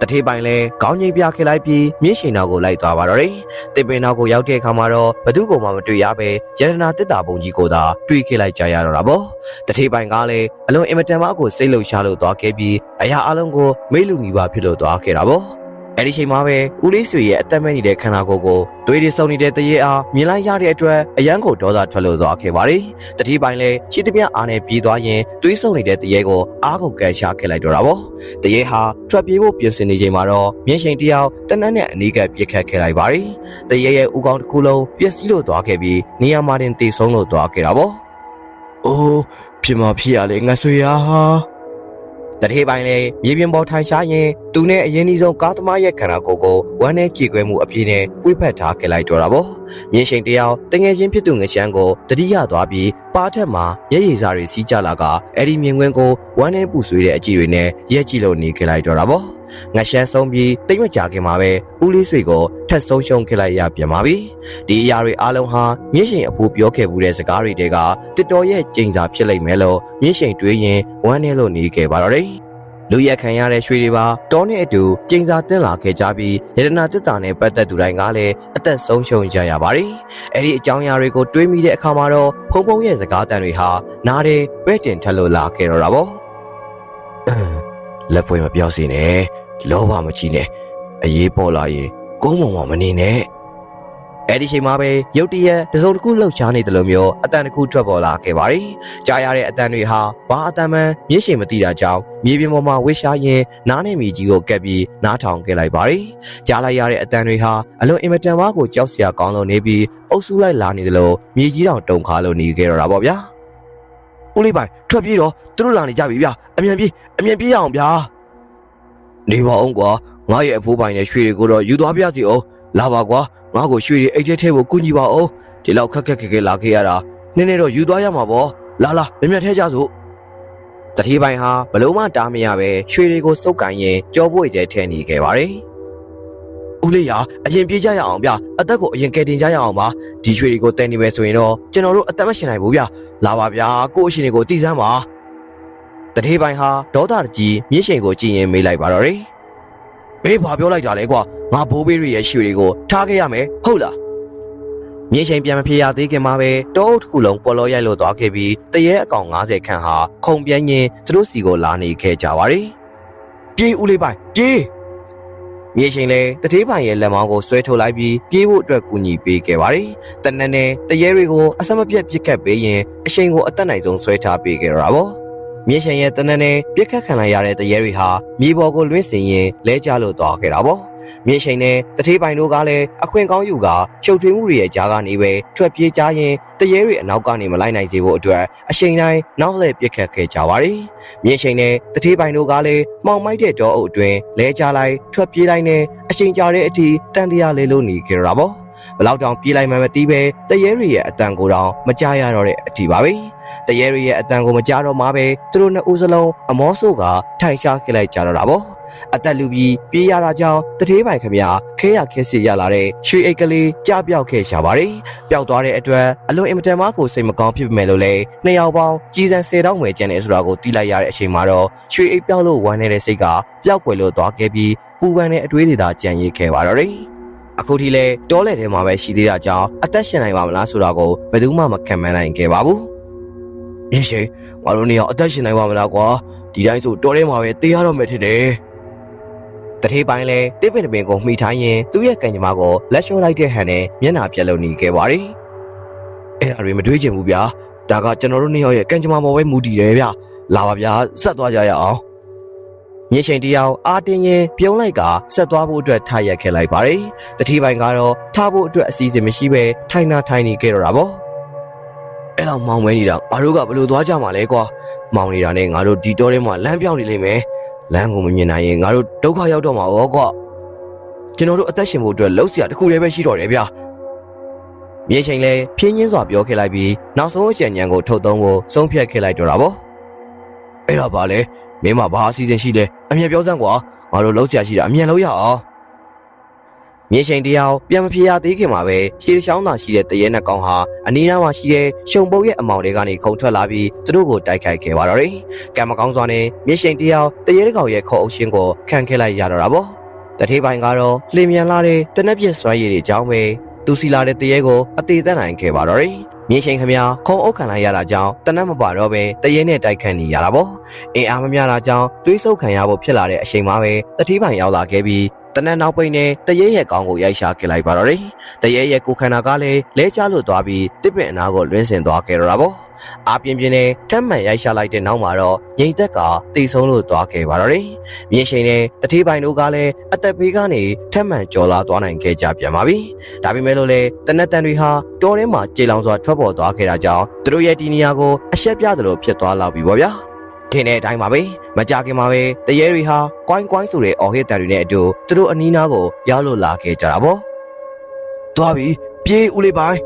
တထေးပိုင်လည်းခေါင်းငိမ့်ပြခဲ့လိုက်ပြီးမြင်းရှင်နောက်ကိုလိုက်သွားပါတော့တယ်။တစ်ပင်နောက်ကိုရောက်တဲ့အခါမှာတော့ဘသူ့ကိုမှမတွေ့ရပဲရတနာတစ်တာပုံကြီးကိုသာတွေ့ခဲ့လိုက်ကြရတော့တာပေါ့။တထေးပိုင်ကလည်းအလွန်အင်မတန်မှကိုစိတ်လှုပ်ရှားလို့သွားခဲ့ပြီးအရာအလုံးကိုမေ့လူနီးပါဖြစ်လို့သွားခဲ့တာပေါ့။ အဲ့ဒီချိန်မှာပဲဦးလေးဆွေရဲ့အသက်မဲ့နေတဲ့ခန္ဓာကိုယ်ကိုသွေးတွေစုံနေတဲ့တရေအားမြင်လိုက်ရတဲ့အတွက်အယံကိုဒေါသထွက်လို့သွားခဲ့ပါတယ်။တတိပိုင်လည်းရှိသမျှအားနဲ့ပြေးသွားရင်သွေးစုံနေတဲ့တရေကိုအားကိုကန်ရှာခဲ့လိုက်တော့တာပေါ့။တရေဟာထွက်ပြေးဖို့ပြင်ဆင်နေချိန်မှာတော့မြင်းရှိန်တယောက်တနက်နဲ့အနီးကပ်ပြစ်ခတ်ခဲ့လိုက်ပါတယ်။တရေရဲ့ဥကောင်းတစ်ခုလုံးပျက်စီးလို့သွားခဲ့ပြီးနေရာမှာတင်တည်ဆုံးလို့သွားခဲ့တာပေါ့။အိုးဖြစ်မဖြစ်ရလေငါဆွေရဟာ တထေးပိုင်းလည်းမြေပြင်ပေါ်ထိုင်ရှားရင်သူနဲ့အရင်ဒီဆုံးကားသမားရဲ့ခန္ဓာကိုယ်ကိုဝမ်းနဲ့ကြေကွဲမှုအပြည့်နဲ့ဝိဖက်ထားခဲ့လိုက်တော့တာပေါ့မြင်းရှိန်တယောက်တငယ်ချင်းဖြစ်သူငရှမ်းကိုတတိယသွားပြီးပါထက်မှာမျက်ရည်စာတွေစီးကြလာကအဲ့ဒီမြင်ကွင်းကိုဝမ်းနဲ့ပူဆွေးတဲ့အကြည့်တွေနဲ့ရက်ကြည့်လို့နေခဲ့လိုက်တော့တာပေါ့ ငရှမ်းဆုံးပြီးတိတ်မကြခင်မှာပဲဦးလေးဆွေကိုထက်ဆုံးရှုံးခဲ့လိုက်ရပြန်ပါပြီဒီအရာတွေအားလုံးဟာမြင့်ရှင်အဖိုးပြောခဲ့မှုတဲ့စကားတွေတဲကတစ်တော်ရဲ့ကြိမ်စာဖြစ်လိမ့်မယ်လို့မြင့်ရှင်တွေးရင်ဝမ်းနဲ့လို့နေခဲ့ပါတော့တယ်လူရက်ခံရတဲ့ရွှေတွေပါတောနဲ့အတူကျင်းစာတင်လာခဲ့ကြပြီးရတနာတက်တာနဲ့ပတ်သက်သူတိုင်းကလည်းအသက်ဆုံးရှုံးကြရပါတယ်။အဲ့ဒီအကြောင်းအရာတွေကိုတွေးမိတဲ့အခါမှာတော့ဖုံဖုံရဲ့စကားတန်တွေဟာနားတယ်ပဲ့တင်ထက်လို့လာခဲ့တော့တာပေါ့။လက်ပွဲမပြောက်စေနဲ့ လောဘမကြီးနဲ့အရေးပေါ်လာရင်ကုန်းမုံမမနေနဲ့အဲ့ဒီချိန်မှာပဲရုတ်တရက်တစုံတစ်ခုလှုပ်ရှားနေတယ်လို့မျိုးအတန်တစ်ခုထွက်ပေါ်လာခဲ့ပါတယ်။ကြားရတဲ့အတန်တွေဟာဘာအတန်မှန်းမြင့်ရှင်မသိတာကြောင့်မြေပြင်ပေါ်မှာဝှေ့ရှားရင်နားနဲ့မြေကြီးကိုကပ်ပြီးနားထောင်ခဲ့လိုက်ပါတယ်။ကြားလိုက်ရတဲ့အတန်တွေဟာအလွန်အင်မတန်မှကိုကြောက်စရာကောင်းလို့နေပြီးအုပ်စုလိုက်လာနေတယ်လို့မြေကြီးတောင်တုန်ခါလို့နေခဲ့တော့တာပေါ့ဗျာ။ဦးလေးပိုင်ထွက်ပြေးတော့သူတို့လာနေကြပြီဗျာ။အမြန်ပြေးအမြန်ပြေးရအောင်ဗျာ။ နေပါအောင်ကွာငါရဲ့အဖိုးပိုင်နဲ့ရွှေတွေကိုတော့ယူသွားပြစီအောင်လာပါကွာငါ့ကိုရွှေတွေအိတ်ထဲထဲကိုကူညီပါအောင်ဒီလောက်ခက်ခက်ခက်ခက်လာခဲ့ရတာနည်းနည်းတော့ယူသွားရမှာပေါ့လာလာမြင်မြတ်ထဲကြစို့တတိပိုင်ဟာဘလုံးမတားမရပဲရွှေတွေကိုစုပ်ကန်ရင်ကြောပွေတဲ့ထဲနေခဲ့ပါတယ်ဦးလေးရအရင်ပြေးကြရအောင်ဗျအသက်ကိုအရင်ကယ်တင်ကြရအောင်ပါဒီရွှေတွေကိုတဲနေမယ်ဆိုရင်တော့ကျွန်တော်တို့အသက်မရှင်နိုင်ဘူးဗျလာပါဗျာကို့အရှင်တွေကိုတည်စမ်းပါ တတိပိုင်ဟာဒေါသကြီးမြင့်ရှင်ကိုကြည်ရင်မေးလိုက်ပါတော့တယ်ဘေးဘာပြောလိုက်တာလဲကွာငါဘိုးဘေးတွေရဲ့ရွှေတွေကိုထားခဲ့ရမယ်ဟုတ်လားမြေချိန်ပြန်မဖြေရသေးခင်မှာပဲတောအုပ်တစ်ခုလုံးပေါ်လို့ရိုက်လို့သွားခဲ့ပြီးတရေအကောင်90ခန့်ဟာခုံပြင်းရင်သူတို့စီကိုလာနေခဲ့ကြပါရီပြေးဦးလေးပိုင်ပြေးမြေချိန်လဲတတိပိုင်ရဲ့လက်မောင်းကိုဆွဲထုတ်လိုက်ပြီးပြေးဖို့အတွက်ကူညီပေးခဲ့ပါရီတနက်နဲ့တရေတွေကိုအဆက်မပြတ်ပြစ်ခတ်ပေးရင်အရှိန်ကိုအသက်နိုင်ဆုံးဆွဲထားပေးခဲ့ရတာပေါ့ မြေရှင်ရဲ့တနက်နဲ့ပြစ်ခတ်ခံလိုက်ရတဲ့တရေတွေဟာမြေပေါ်ကိုလွင့်စင်ရင်လဲကျလို့သွားခဲ့တာပေါ့မြင့်ရှိန်နဲ့တထေးပိုင်တို့ကလည်းအခွင့်ကောင်းယူကရှုပ်ထွေးမှုတွေရဲ့ကြားကနေပဲထွက်ပြေးကြရင်တရေတွေအနောက်ကနေမလိုက်နိုင်စေဖို့အတွက်အချိန်တိုင်းနောက်လှည့်ပြစ်ခတ်ခဲ့ကြပါရီမြင့်ရှိန်နဲ့တထေးပိုင်တို့ကလည်းမှောင်မိုက်တဲ့တောအုပ်အတွင်းလဲကြလိုက်ထွက်ပြေးလိုက်နဲ့အချိန်ကြာတဲ့အထိတန်တရားလေးလို့နေကြတာပေါ့ ဘလောက်တောင်ပြေးလိုက်မှမသိပဲတရေတွေရဲ့အတန်ကိုတောင်မကြားရတော့တဲ့အထိပါပဲတရေတွေရဲ့အတန်ကိုမကြားတော့မှပဲသူတို့နှစ်ဦးစလုံးအမောဆိုးကထိုင်ရှားခဲ့လိုက်ကြတော့တာပေါ့အသက်လူပြီးပြေးရတာကြောင့်တထေးပိုင်ခမခဲရခဲစစ်ရလာတဲ့ရွှေအိတ်ကလေးကြပြောက်ခဲ့ရှာပါတယ်။ပျောက်သွားတဲ့အတွက်အလွန်အင်မတန်မှကိုစိတ်မကောင်းဖြစ်ပေမဲ့လို့လည်းနှစ်ယောက်ပေါင်းကြီးစံ၁၀တောင်းဝယ်ကျန်တယ်ဆိုတာကိုသိလိုက်ရတဲ့အချိန်မှာတော့ရွှေအိတ်ပြောက်လို့ဝမ်းနေတဲ့စိတ်ကပျောက်ွယ်လို့သွားခဲ့ပြီးပူပန်တဲ့အတွေးတွေသာကြံ့ရစ်ခဲ့ပါတော့တယ်။ အခုထိလဲတောလက်ထဲမှာပဲရှိသေးတာကြောင့်အသက်ရှင်နိုင်ပါမလားဆိုတာကိုဘယ်သူမှမခံမနိုင်ခဲ့ပါဘူး။မြင်ရှိငါတို့နေအောင်အသက်ရှင်နိုင်ပါမလားကွာဒီတိုင်းဆိုတောထဲမှာပဲတေးရတော့မယ်ထင်တယ်။တထေးပိုင်းလဲတစ်ပင်တပင်ကိုမှီထိုင်းရင်သူ့ရဲ့ကံကြမ္မာကိုလက်လျှော့လိုက်တဲ့ဟန်နဲ့မျက်နှာပြက်လုံနေခဲ့ပါတယ်။အဲ့ဒါတွေမတွေးချင်ဘူးဗျာ။ဒါကကျွန်တော်တို့နှစ်ယောက်ရဲ့ကံကြမ္မာပေါ်ပဲမူတည်တယ်ဗျ။လာပါဗျာဆက်သွားကြရအောင်။ မြေရှင်တယောက်အာတင်ရင်ပြုံးလိုက်ကဆက်သွားဖို့အတွက်ထားရက်ခဲ့လိုက်ပါတယ်။တတိပိုင်ကတော့ထားဖို့အတွက်အစီအစဉ်မရှိပဲထိုင်သာထိုင်နေခဲ့တော့တာပေါ့။အဲ့တော့မောင်မဲနေတာငါတို့ကဘယ်လိုသွားကြမှာလဲကွာ။မောင်နေတာနဲ့ငါတို့ဒီတော့ထဲမှာလမ်းပြောင်းနေလိမ့်မယ်။လမ်းကိုမမြင်နိုင်ရင်ငါတို့ဒုက္ခရောက်တော့မှာပေါ့ကွာကျွန်တော်တို့အသက်ရှင်ဖို့အတွက်လှုပ်ရှားတစ်ခုတည်းပဲရှိတော့တယ်ဗျာမြေချိန်လဲဖြင်းချင်းစွာပြောခဲ့လိုက်ပြီးနောက်ဆုံးအချက်ညံကိုထုတ်သုံးဖို့ဆုံးဖြတ်ခဲ့လိုက်တော့တာပေါ့အဲ့ဒါပါလေ မင်းမဘာအစီအစဉ်ရှိလဲအမြင်ပြောစမ်းကွာငါတို့လှုပ်ရှားရှိတာအမြင်လို့ရအောင်မြေချိန်တယောက်ပြန်မဖြေရသေးခင်မှာပဲရှည်ချောင်းသာရှိတဲ့တရဲနှကောင်ဟာအနီးနားမှာရှိတဲ့ရှုံပုတ်ရဲ့အမောင်တွေကနေခုန်ထွက်လာပြီးသူတို့ကိုတိုက်ခိုက်ခဲ့ပါတော့တယ်။ကံမကောင်းစွာနဲ့မြေချိန်တယောက်တရဲတစ်ကောင်ရဲ့ခေါ်အုပ်ရှင်းကိုခံခဲ့လိုက်ရတော့တာပေါ့။တထေးပိုင်ကတော့လင်မြန်လာတဲ့တနက်ပြစ်စွမ်းရည်တွေကြောင်းပဲသူစီလာတဲ့တရေကိုအသေးသက်နိုင်ခဲ့ပါတော့တယ် မြင်းချိန်ခမခုံအုပ်ခံလိုက်ရတာကြောင့်တနက်မပါတော့ပဲတရေနဲ့တိုက်ခတ်နေရတာပေါ့အင်အားမမျှတာကြောင့်တွေးဆုပ်ခံရဖို့ဖြစ်လာတဲ့အချိန်မှာပဲတထေးပိုင်ရောက်လာခဲ့ပြီးတနက်နောက်ပိတ်နဲ့တရေရဲ့ကောင်းကိုရိုက်ရှာခဲ့လိုက်ပါတော့တယ်တရေရဲ့ကိုခန္ဓာကလည်းလဲကျလို့သွားပြီးတစ်ပင်အနာကိုလွှင်းဆင်သွားခဲ့တော့တာပေါ့ အာပြင်းပြင်းနဲ့ထက်မှန်ရိုက်ရှာလိုက်တဲ့နောက်မှာတော့ငိမ့်သက်ကတိတ်ဆုံးလို့သွားခဲ့ပါတော့တယ်။မြင်းရှင်နဲ့တတိပိုင်တို့ကလည်းအသက်ဘေးကနေထက်မှန်ကျော်လာသွားနိုင်ခဲ့ကြပြန်ပါပြီ။ဒါပေမဲ့လို့လေတနက်တန်တွေဟာတောထဲမှာကြေလောင်စွာထွက်ပေါ်သွားခဲ့တာကြောင့်သူတို့ရဲ့ဒီနေရာကိုအရှက်ပြသလိုဖြစ်သွားလောက်ပြီပေါ့ဗျာ။ထင်းတဲ့အတိုင်းပါပဲမကြခင်မှာပဲတရေတွေဟာကွိုင်းကွိုင်းဆိုတဲ့အော်ဟစ်တန်တွေနဲ့အတူသူတို့အနီးနားကိုရောက်လို့လာခဲ့ကြတာပေါ့။သွားပြီပြေးဦးလေးပိုင်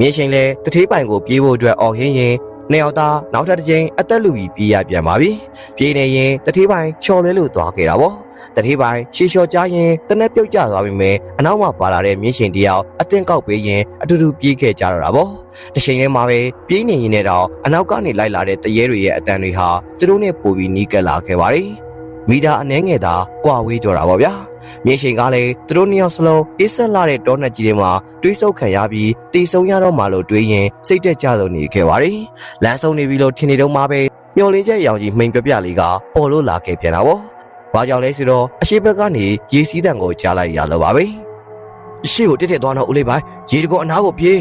မြင်းရှင်လည်းတထေးပိုင်ကိုပြေးဖို့အတွက်အော်ဟင်းရင်နှစ်ယောက်သားနောက်ထပ်တစ်ကြိမ်အသက်လူပြီးပြေးရပြန်ပါပြီ။ပြေးနေရင်တထေးပိုင်ချော်လဲလို့သွားခဲ့တာပေါ့။တထေးပိုင်ရှေလျှော်ကြရင်တနက်ပြုတ်ကျသွားပြီမယ်အနောက်မှာပါလာတဲ့မြင်းရှင်တယောက်အသင်ကောက်ပေးရင်အတူတူပြေးခဲ့ကြတော့တာပေါ့။တစ်ချိန်တည်းမှာပဲပြေးနေရင်တော့အနောက်ကနေလိုက်လာတဲ့တရေတွေရဲ့အတန်တွေဟာသူတို့နဲ့ပိုပြီးနီးကပ်လာခဲ့ပါတယ်။ မီတာအနှဲငယ်သာကွာဝေးကြတာပေါ့ဗျာ။မြေရှင်ကလည်းသူတို့နှစ်ယောက်စလုံးအေးဆက်လာတဲ့တောနှက်ကြီးတွေမှာတွေးဆုပ်ခံရပြီးတီဆုံးရတော့မှလို့တွေးရင်စိတ်တက်ကြလို့နေခဲ့ပါတယ်။လမ်းဆုံးနေပြီလို့ထင်နေတော့မှပဲမျောလင်းချက်ရောင်ကြီးမှိန်ပြပြလေးကပေါ်လို့လာခဲ့ပြန်တာပေါ့။ဘာကြောင့်လဲဆိုတော့အရှိဘက်ကနေရေစီးတံကိုကြားလိုက်ရလို့ပါပဲ။ရှေ့ကိုတက်တက်သွားတော့ဦးလေးပိုင်ရေတကောအနားကိုပြေး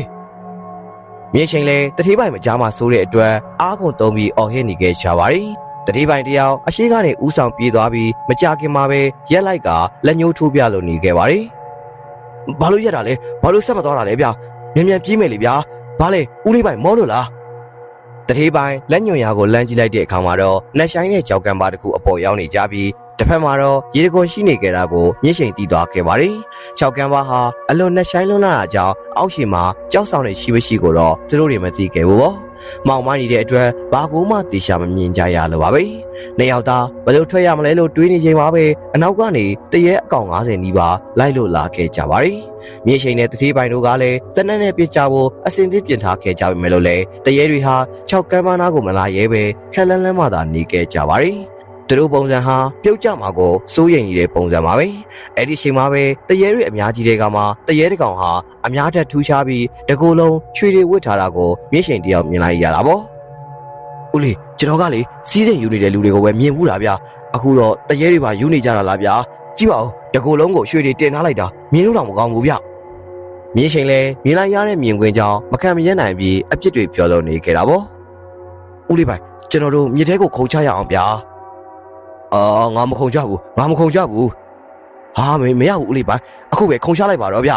မြေရှင်လည်းတတိပိုင်မကြားမှဆိုးတဲ့အတွက်အားကုန်သုံးပြီးအော်ဟစ်နေခဲ့ရှာပါတယ်။ တတိပိုင်တယောက်အရှိကနေဥဆောင်ပြေးသွားပြီးမကြခင်မှာပဲရက်လိုက်ကလက်ညှိုးထိုးပြလို့နေခဲ့ပါတယ်။ဘာလို့ရက်တာလဲဘာလို့ဆက်မသွားတာလဲဗျာမြန်မြန်ပြေးမယ်လေဗျာဘာလဲဦးလေးပိုင်မောလို့လားတတိပိုင်လက်ညွန်ရာကိုလမ်းကြည့်လိုက်တဲ့အခါမှာတော့နှက်ဆိုင်တဲ့ကြောက်ကံပါတစ်ခုအပေါ်ရောက်နေကြပြီးတစ်ဖက်မှာတော့ရေတကွန်ရှိနေကြတာကိုမြင့်ရှိန်တီးသွားခဲ့ပါတယ်။၆ကံပါဟာအလွန်နှက်ဆိုင်လွန်းလာတာကြောင့်အောက်ရှိမှာကြောက်ဆောင်တဲ့ရှိမရှိကိုတော့သူတို့တွေမသိခဲ့ဘူးပေါ့။ မောင်မနေတဲ့အတွက်ဘာကူမှတေချာမမြင်ကြရလို့ပါပဲ။နှစ်ယောက်သားဘယ်လိုထွက်ရမလဲလို့တွေးနေချိန်မှာပဲအနောက်ကနေတရဲအကောင်90နီးပါးလိုက်လို့လာခဲ့ကြပါရီ။မြေရှိန်နဲ့တတိပိုင်တို့ကလည်းတနက်နဲ့ပြစ်ကြဖို့အစင်သစ်ပြင်ထားခဲ့ကြပြီမယ်လို့လေတရဲတွေဟာ၆ကမ်းမနာကိုမလာရဲပဲခက်လန်းလန်းမှသာနေခဲ့ကြပါရီ။ သူတို့ပုံစံဟာပြုတ်ကြမှာကိုစိုးရိမ်နေတဲ့ပုံစံပါပဲအဲ့ဒီချိန်မှာပဲတရေတွေအများကြီးတွေကမှတရေတကောင်ဟာအများထက်ထူးခြားပြီးတကူလုံးချွေတွေဝတ်ထားတာကိုမြင့်ရှင်တယောက်မြင်လိုက်ရတာပေါ့ဦးလေးကျွန်တော်ကလေစီးစိမ်ယူနေတဲ့လူတွေကိုပဲမြင်ဘူးလားဗျအခုတော့တရေတွေပါယူနေကြတာလားဗျာကြည့်ပါဦးတကူလုံးကိုရွှေတွေတင်ထားလိုက်တာမြင်လို့တော့မကောင်းဘူးဗျမြင်းရှင်လည်းမြင်လိုက်ရတဲ့မြင်ကွင်းကြောင့်မခံမရနိုင်ပြီးအပြစ်တွေပြောလို့နေခဲ့တာပေါ့ဦးလေးပိုင်ကျွန်တော်တို့မြေထဲကိုခုံချရအောင်ဗျာ အာငါမခုံကြဘူးငါမခုံကြဘူးဟာမမရဘူးဦးလေးပိုင်အခုပဲခုံချလိုက်ပါတော့ဗျ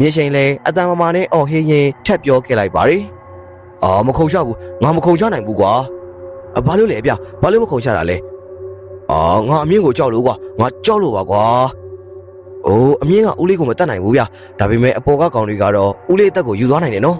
မြေရှင်လဲအတန်မမာနဲ့အော်ဟေးရင်ထက်ပြောခဲ့လိုက်ပါရီအာမခုံချဘူးငါမခုံချနိုင်ဘူးကွာအဘာလို့လဲဗျဘာလို့မခုံချတာလဲအာငါအမြင့်ကိုကြောက်လို့ကွာငါကြောက်လို့ပါကွာအိုးအမြင့်ကဦးလေးကိုမတတ်နိုင်ဘူးဗျဒါပေမဲ့အပေါ်ကကောင်တွေကတော့ဦးလေးအသက်ကိုယူသွားနိုင်တယ်နော်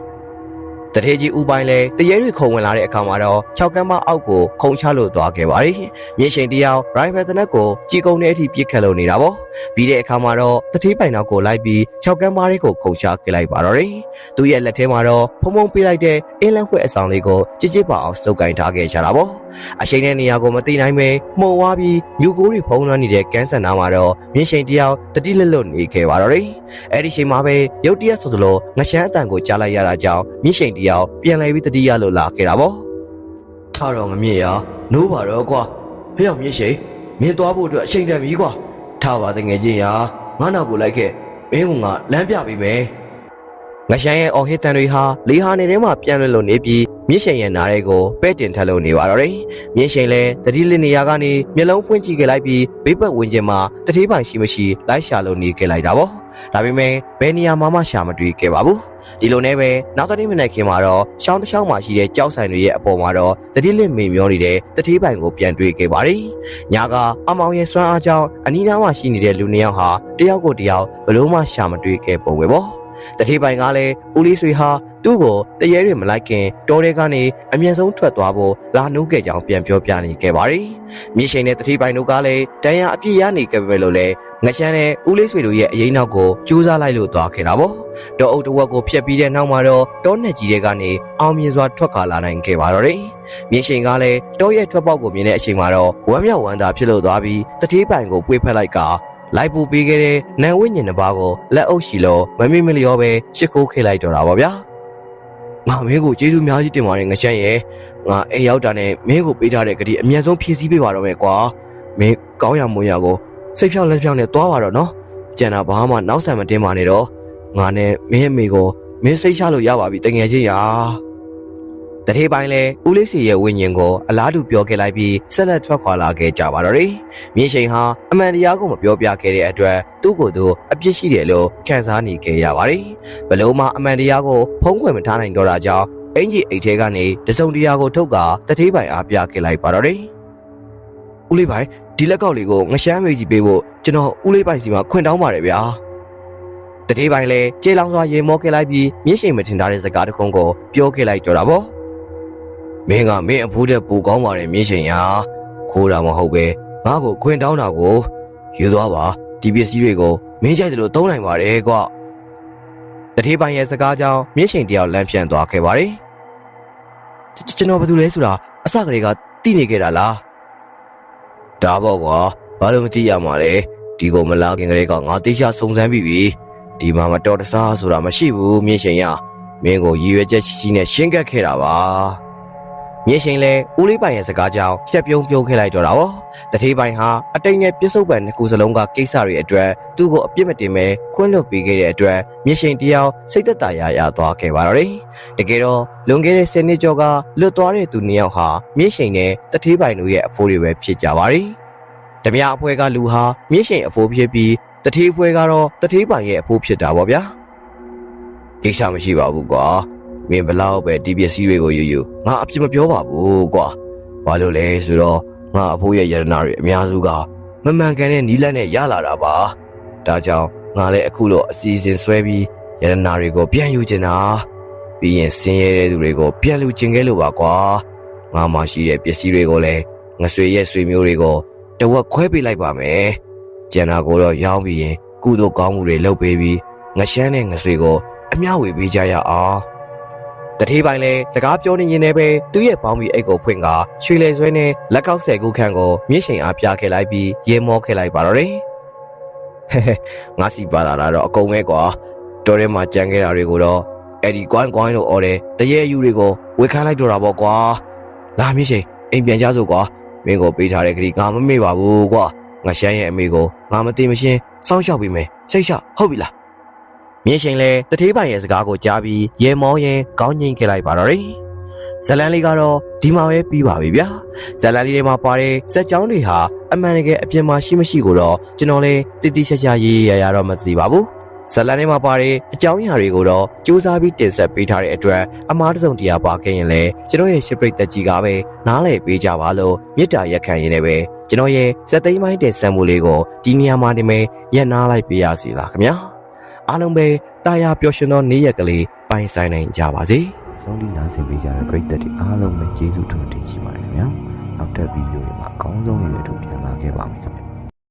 တထေးကြီးဦးပိုင်းလဲတရေတွေခုံဝင်လာတဲ့အခါမှာတော့၆ကမ်းမအောက်ကိုခုံချလို့သွားခဲ့ပါတယ်။မြင့်ရှင်တယောက်ရိုင်ဖယ်တနက်ကိုကြီးကုန်းတဲ့အထိပြစ်ခတ်လို့နေတာပေါ့။ပြီးတဲ့အခါမှာတော့တထေးပိုင်နောက်ကိုလိုက်ပြီး၆ကမ်းမတွေကိုခုံချခဲ့လိုက်ပါတော့တယ်။သူ့ရဲ့လက်ထဲမှာတော့ဖုံဖုံပေးလိုက်တဲ့အင်းလက်ခွဲအဆောင်လေးကိုကြစ်ကြစ်ပါအောင်စုပ်ကင်ထားခဲ့ကြတာပေါ့။အရှိန်တဲ့နေရာကိုမသိနိုင်ပဲမှုံဝါပြီးမြူကိုတွေဖုံးလွှမ်းနေတဲ့ကန်းဆန်နာမှာတော့မြင့်ရှိန်တယောက်တတိလက်လွတ်နေခဲ့ပါတော့တယ်။အဲ့ဒီချိန်မှာပဲရုတ်တရက်ဆိုသလိုငရှမ်းအတန်ကိုကြားလိုက်ရတာကြောင့်မြင့်ရှိန်တယောက်ပြန်လဲပြီးတတိယလို့လာခဲ့တာပေါ့။ထားတော့မမြင့်ရနိုးပါတော့ကွာ။ဖျောက်မြင့်ရှိန်မင်းသွားဖို့အတွက်အချိန်တန်ပြီကွာ။ထားပါတငယ်ချင်းရာငါနောက်ကိုလိုက်ခဲ့မင်းကငါလမ်းပြပေးမယ်။ငရှမ်းရဲ့အော်ဟစ်တန်တွေဟာလေဟာနေထဲမှာပြန်လွတ်လို့နေပြီးမြင့်ရှင်ရဲ့နားရဲကိုပဲ့တင်ထက်လို့နေပါတော့တယ်။မြင့်ရှင်လည်းတတိလစ်နေရာကနေမျက်လုံးဖွင့်ကြည့်ခဲ့လိုက်ပြီးဘေးပတ်ဝန်းကျင်မှာတတိပိုင်ရှိမရှိလိုက်ရှာလို့နေခဲ့လိုက်တာပေါ့။ ဒါပေမဲ့ဘယ်နေရာမှမရှာမတွေ့ခဲ့ပါဘူး။ဒီလိုနဲ့ပဲနောက်တတိမိနစ်ခင်မှာတော့ရှောင်းတစ်ချောင်းမှာရှိတဲ့ကြောက်ဆိုင်တွေရဲ့အပေါ်မှာတော့တတိလစ်မေမျောနေတဲ့တတိပိုင်ကိုပြန်တွေ့ခဲ့ပါတယ်။ညာကအမောင်ရဲ့စွမ်းအားကြောင့်အနီးနားမှာရှိနေတဲ့လူနှစ်ယောက်ဟာတယောက်ကိုတယောက်ဘလို့မှရှာမတွေ့ခဲ့ပုံပဲပေါ့။တတိပိုင်ကလည်းဦးလေးဆွေဟာသူ့ကိုတရေတွေမလိုက်ခင်တောထဲကနေအမြင့်ဆုံးထွက်သွားဖို့လာနှုတ်ခဲ့ကြောင်းပြန်ပြောပြနေခဲ့ပါတယ်။မြေရှင်နဲ့တတိပိုင်တို့ကလည်းတန်ရာအပြည့်ရနေခဲ့ပဲလို့လည်း ငရှမ်းနဲ့ဦးလေးဆွေတို့ရဲ့အရင်နောက်ကိုကျူးစားလိုက်လို့သွားခဲ့တာပေါ့တောအုပ်တစ်ဝက်ကိုဖျက်ပြီးတဲ့နောက်မှာတော့တောနယ်ကြီးတွေကနေအောင်မြင်စွာထွက်ခါလာနိုင်ခဲ့ပါတော့တယ်မြင်းရှင်ကလည်းတောရဲ့ထွက်ပေါက်ကိုမြင်တဲ့အချိန်မှာတော့ဝမ်းမြောက်ဝမ်းသာဖြစ်လို့သွားပြီးတတိပိုင်ကိုပွေဖက်လိုက်ကလိုက်ပူပေးခဲ့တဲ့နန်ဝိညာဉ်တစ်ပါးကိုလက်အုပ်ရှိလို့မမိမလျောပဲရှစ်ခိုးခေလိုက်တော့တာပါဗျာငါမင်းကိုကျေးဇူးများကြီးတင်ပါတယ်ငရှမ်းရဲ့ငါအိမ်ရောက်တာနဲ့မင်းကိုပေးထားတဲ့ကတိအမြန်ဆုံးဖြည့်ဆည်းပေးပါတော့မယ်ကွာမင်းကောင်းရမွန်ရကို စိတ်ဖြောက်လက်ဖြောက်နဲ့သွားပါတော့နော်ကျန်တာဘာမှနောက်ဆံမတင်ပါနဲ့တော့ငါနဲ့မင်းအမေကိုမင်းစိတ်ချလို့ရပါပြီတငယ်ချင်းရာတထေးပိုင်းလဲဦးလေးစီရဲ့ဝိညာဉ်ကိုအလားတူပြောခဲ့လိုက်ပြီးဆက်လက်ထွက်ခွာလာခဲ့ကြပါတော့တယ်မြင်းရှိန်ဟာအမှန်တရားကိုမပြောပြခဲ့တဲ့အတွက်သူ့ကိုယ်သူအပြစ်ရှိတယ်လို့ခံစားနေခဲ့ရပါတယ်ဘလို့မှအမှန်တရားကိုဖုံးကွယ်မထားနိုင်တော့တာကြောင့်အင်ကြီးအိတ်ထဲကနေတစုံတရာကိုထုတ်ကာတထေးပိုင်အားပြခဲ့လိုက်ပါတော့တယ်ဦးလေးပိုင် ဒီလက်ကောက်လေးကိုငရှမ်းမေကြီးပေးဖို့ကျွန်တော်ဦးလေးပိုင်စီမှာခွင့်တောင်းပါတယ်ဗျာတတိပိုင်းလဲကျေလောင်စွာရေမောခဲ့လိုက်ပြီးမြင့်ရှိန်မထင်ထားတဲ့စကားတစ်ခုကိုပြောခဲ့လိုက်တော့တာပေါ့မင်းကမင်းအဖိုးတဲ့ပူကောင်းပါတယ်မြင့်ရှိန်ရာခိုးတာမဟုတ်ပဲငါ့ကိုခွင့်တောင်းတာကိုယူသွားပါဒီပစ္စည်းတွေကိုမင်းကြိုက်တယ်လို့သုံးနိုင်ပါတယ်ကွတတိပိုင်းရဲ့စကားကြောင့်မြင့်ရှိန်တယောက်လမ်းပြန်သွားခဲ့ပါတယ်ကျွန်တော်ဘာလို့လဲဆိုတာအစကတည်းကသိနေခဲ့တာလား ဒါပေါ့ကွာဘာလို့မသိရမှာလဲဒီကိုမလာခင်ကလေးကငါတေချာစုံစမ်းပြီးပြီဒီမှာမတော်တဆဆိုတာမရှိဘူးမြင့်ရှင်ရမင်းကိုရည်ရွယ်ချက်ရှိရှိနဲ့ရှင်းကပ်ခဲ့တာပါ မြင့်ရှင်လည်းဦးလေးပိုင်ရဲ့စကားကြောင့်ဖြက်ပြုံးပြုံးခဲ့လိုက်တော့တာဗောတထေးပိုင်ဟာအတိတ်နဲ့ပြစ္ဆုတ်ပံနှစ်ခုစလုံးကကိစ္စတွေအတွက်သူ့ကိုအပြစ်မတင်ပဲခွင့်လွှတ်ပေးခဲ့တဲ့အတွက်မြင့်ရှင်တယောက်စိတ်သက်သာရာရသွားခဲ့ပါတော့တယ်တကယ်တော့လွန်ခဲ့တဲ့10နှစ်ကျော်ကလွတ်သွားတဲ့သူနှစ်ယောက်ဟာမြင့်ရှင်နဲ့တထေးပိုင်တို့ရဲ့အဖိုးတွေပဲဖြစ်ကြပါတယ်ဓမြအဖွဲကလူဟာမြင့်ရှင်အဖိုးဖြစ်ပြီးတထေးဖွဲကတော့တထေးပိုင်ရဲ့အဖိုးဖြစ်တာပေါ့ဗျာကိစ္စမရှိပါဘူးကွာ မင်းဘလောက်ပဲဒီပစ္စည်းတွေကိုယူယူငါအပြစ်မပြောပါဘူးကွာဘာလို့လဲဆိုတော့ငါအဖိုးရဲ့ယရနာတွေအများစုကမမှန်ကန်တဲ့နီးလန်းနဲ့ရလာတာပါဒါကြောင့်ငါလည်းအခုတော့အစီအစဉ်ဆွဲပြီးယရနာတွေကိုပြန်ယူချင်တာပြီးရင်ဆင်းရဲတဲ့သူတွေကိုပြန်လူချင်ခဲ့လို့ပါကွာငါမှရှိတဲ့ပစ္စည်းတွေကိုလည်းငဆွေရဲ့ဆွေမျိုးတွေကိုတဝက်ခွဲပေးလိုက်ပါမယ်။ကျန်တာကိုတော့ရောင်းပြီးရင်ကုသိုလ်ကောင်းမှုတွေလုပ်ပေးပြီးငရှမ်းနဲ့ငဆွေကိုအမျှဝေပေးကြရအောင်။ တထေးပိုင်းလဲစကားပြောနေရင်လည်းပဲသူ့ရဲ့ပေါင်းပြီးအိတ်ကိုဖွင့်ကရွှေလေဆွဲနဲ့လက်ကောက်ဆယ်ခုခန့်ကိုမြင့်ရှိန်အားပြခဲ့လိုက်ပြီးရေမောခဲ့လိုက်ပါတော့တယ်။ဟဲဟဲငါစီပါလာတာတော့အကုန်ပဲကွာ။တော်ထဲမှာကြံခဲ့တာတွေကိုတော့အဲ့ဒီကွိုင်းကွိုင်းလို့អော်တယ်တရေအယူတွေကိုဝေခန်းလိုက်တော့တာပေါ့ကွာ။လာမြင့်ရှိန်အိမ်ပြန်ကြစို့ကွာ။မင်းကိုပေးထားတဲ့ကလေးငါမမေ့ပါဘူးကွာငါရှမ်းရဲ့အမေကိုငါမသိမရှင်းစောင့်ရှောက်ပေးမယ်စိတ်ရှဟုတ်ပြီလား မြင်းရှင်လဲတထေးပိုင်ရဲ့စကားကိုကြားပြီးရေမောရင်ကောင်းငိမ့်ခဲ့လိုက်ပါတော့တယ်ဇလန်လေးကတော့ဒီမှာပဲပြီးပါပြီဗျာဇလန်လေးထဲမှာပါတဲ့စက်ကြောင်းတွေဟာအမှန်တကယ်အပြင်မှာရှိမရှိကိုတော့ကျွန်တော်လည်းတိတိကျကျရေးရရတော့မသိပါဘူးဇလန်ထဲမှာပါတဲ့အကြောင်းအရာတွေကိုတော့စူးစမ်းပြီးတင်ဆက်ပေးထားတဲ့အတွက်အမားတစ်စုံတရာပါခဲ့ရင်လည်းကျွန်တော်ရဲ့ရှစ်ပရိတ်သက်ကြီးကပဲနားလည်ပေးကြပါလို့မေတ္တာရက်ခံရင်းနဲ့ပဲကျွန်တော်ရဲ့စက်သိမ်းပိုင်းတင်ဆက်မှုလေးကိုဒီနေရာမှာဒီမဲ့ရက်နာလိုက်ပေးရစီလားခင်ဗျာ အားလုံးပဲတာယာပျော်ရွှင်သောနေ့ရက်ကလေးပိုင်ဆိုင်နိုင်ကြပါစေဆုံးလိနားဆင်ပေးကြတဲ့ပရိသတ်တွေအားလုံးပဲကျေးဇူးတင်ရှိပါတယ်ခင်ဗျာနောက်ထပ်ဗီဒီယိုတွေမှာအကောင်းဆုံးတွေနဲ့အတူပြန်လာခဲ့ပါမယ်ခင်ဗျာ